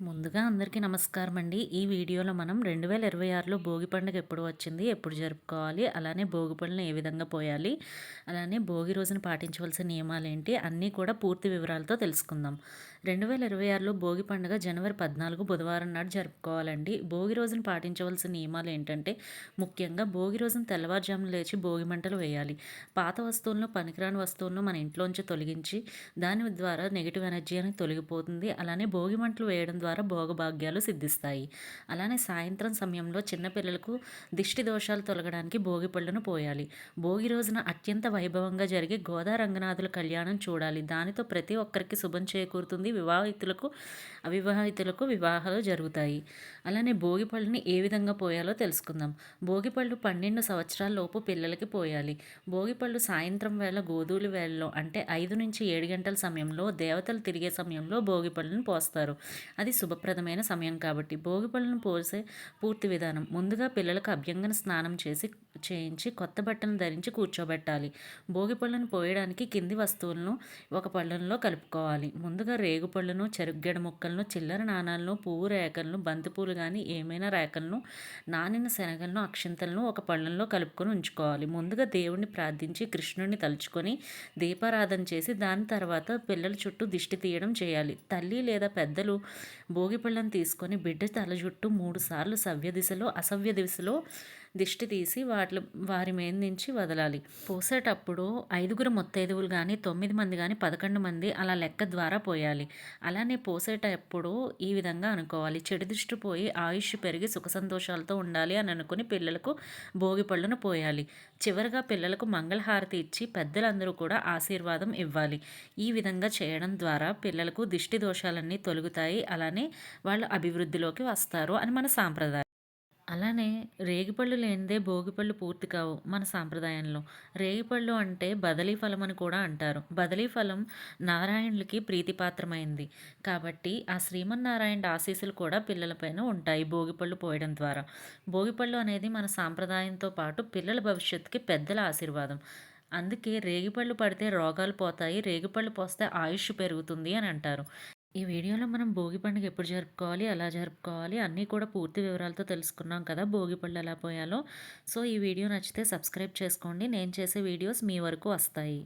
ముందుగా అందరికీ నమస్కారం అండి ఈ వీడియోలో మనం రెండు వేల ఇరవై ఆరులో భోగి పండుగ ఎప్పుడు వచ్చింది ఎప్పుడు జరుపుకోవాలి అలానే భోగి పళ్ళని ఏ విధంగా పోయాలి అలానే భోగి రోజున పాటించవలసిన నియమాలు ఏంటి అన్నీ కూడా పూర్తి వివరాలతో తెలుసుకుందాం. రెండు వేల ఇరవై ఆరులో భోగి పండుగ జనవరి పద్నాలుగు బుధవారం నాడు జరుపుకోవాలండి. భోగి రోజున పాటించవలసిన నియమాలు ఏంటంటే ముఖ్యంగా భోగి రోజున తెల్లవారుజామున లేచి భోగి మంటలు వేయాలి. పాత వస్తువులను పనికిరాని వస్తువులను మన ఇంట్లోంచి తొలగించి దాని ద్వారా నెగిటివ్ ఎనర్జీ అనేది తొలగిపోతుంది. అలానే భోగి మంటలు వేయడం ద్వారా భోగభాగ్యాలు సిద్ధిస్తాయి. అలానే సాయంత్రం సమయంలో చిన్నపిల్లలకు దిష్టి దోషాలు తొలగడానికి భోగి పళ్ళను పోయాలి. భోగి రోజున అత్యంత వైభవంగా జరిగే గోదా రంగనాథుల కళ్యాణం చూడాలి. దానితో ప్రతి ఒక్కరికి శుభం చేకూరుతుంది. వివాహితులకు అవివాహితులకు వివాహాలు జరుగుతాయి. అలానే భోగి పళ్ళని ఏ విధంగా పోయాలో తెలుసుకుందాం. భోగి పళ్ళు పన్నెండు సంవత్సరాల లోపు పిల్లలకి పోయాలి. భోగి పళ్ళు సాయంత్రం వేళ గోధుల వేళలో అంటే ఐదు నుంచి ఏడు గంటల సమయంలో దేవతలు తిరిగే సమయంలో భోగి పళ్ళను పోస్తారు. అది శుభప్రదమైన సమయం కాబట్టి భోగి పళ్ళను పోసే పూర్తి విధానం. ముందుగా పిల్లలకు అభ్యంగన స్నానం చేసి చేయించి కొత్త బట్టలను ధరించి కూర్చోబెట్టాలి. భోగి పళ్ళను పోయడానికి కింది వస్తువులను ఒక పళ్ళెంలో కలుపుకోవాలి. ముందుగా రేగు పళ్ళను చెరుగ్గడ ముక్కలను చిల్లర నాణాలను పువ్వు రేఖలను బంతిపూలు కానీ ఏమైనా రేఖలను నానిన శనగలను అక్షింతలను ఒక పళ్ళెంలో కలుపుకొని ఉంచుకోవాలి. ముందుగా దేవుణ్ణి ప్రార్థించి కృష్ణుడిని తలుచుకొని దీపారాధన చేసి దాని తర్వాత పిల్లల చుట్టూ దిష్టి తీయడం చేయాలి. తల్లి లేదా పెద్దలు భోగిపళ్ళను తీసుకొని బిడ్డ తల జుట్టు మూడు సార్లు సవ్య దిశలో అసవ్య దిశలో దిష్టి తీసి వాటి వారి మీద నుంచి వదలాలి. పోసేటప్పుడు ఐదుగురు ముత్తైదువులు కానీ తొమ్మిది మంది కానీ పదకొండు మంది అలా లెక్క ద్వారా పోయాలి. అలానే పోసేటప్పుడు ఈ విధంగా అనుకోవాలి. చెడు దృష్టి పోయి ఆయుష్ పెరిగి సుఖ సంతోషాలతో ఉండాలి అని అనుకుని పిల్లలకు భోగి పళ్ళను పోయాలి. చివరిగా పిల్లలకు మంగళహారతి ఇచ్చి పెద్దలందరూ కూడా ఆశీర్వాదం ఇవ్వాలి. ఈ విధంగా చేయడం ద్వారా పిల్లలకు దిష్టి దోషాలన్నీ తొలుగుతాయి. అలానే వాళ్ళు అభివృద్ధిలోకి వస్తారు అని మన సాంప్రదాయం. అలానే రేగిపళ్ళు లేనిదే భోగిపళ్ళు పూర్తి కావు మన సాంప్రదాయంలో. రేగిపళ్ళు అంటే బదలీ ఫలం అని కూడా అంటారు. బదలీ ఫలం నారాయణులకి ప్రీతిపాత్రమైంది. కాబట్టి ఆ శ్రీమన్నారాయణ ఆశీస్సులు కూడా పిల్లలపైన ఉంటాయి భోగిపళ్ళు పోయడం ద్వారా. భోగిపళ్ళు అనేది మన సాంప్రదాయంతో పాటు పిల్లల భవిష్యత్తుకి పెద్దల ఆశీర్వాదం. అందుకే రేగిపళ్ళు పడితే రోగాలు పోతాయి రేగిపళ్ళు పోస్తే ఆయుష్ పెరుగుతుంది అని అంటారు. ఈ వీడియోలో మనం భోగి పండుగ ఎప్పుడు జరుపుకోవాలి ఎలా జరుపుకోవాలి అన్నీ కూడా పూర్తి వివరాలతో తెలుసుకున్నాం కదా భోగి పళ్ళు ఎలా పోయాలో. సో ఈ వీడియో నచ్చితే సబ్స్క్రైబ్ చేసుకోండి. నేను చేసే వీడియోస్ మీ వరకు వస్తాయి.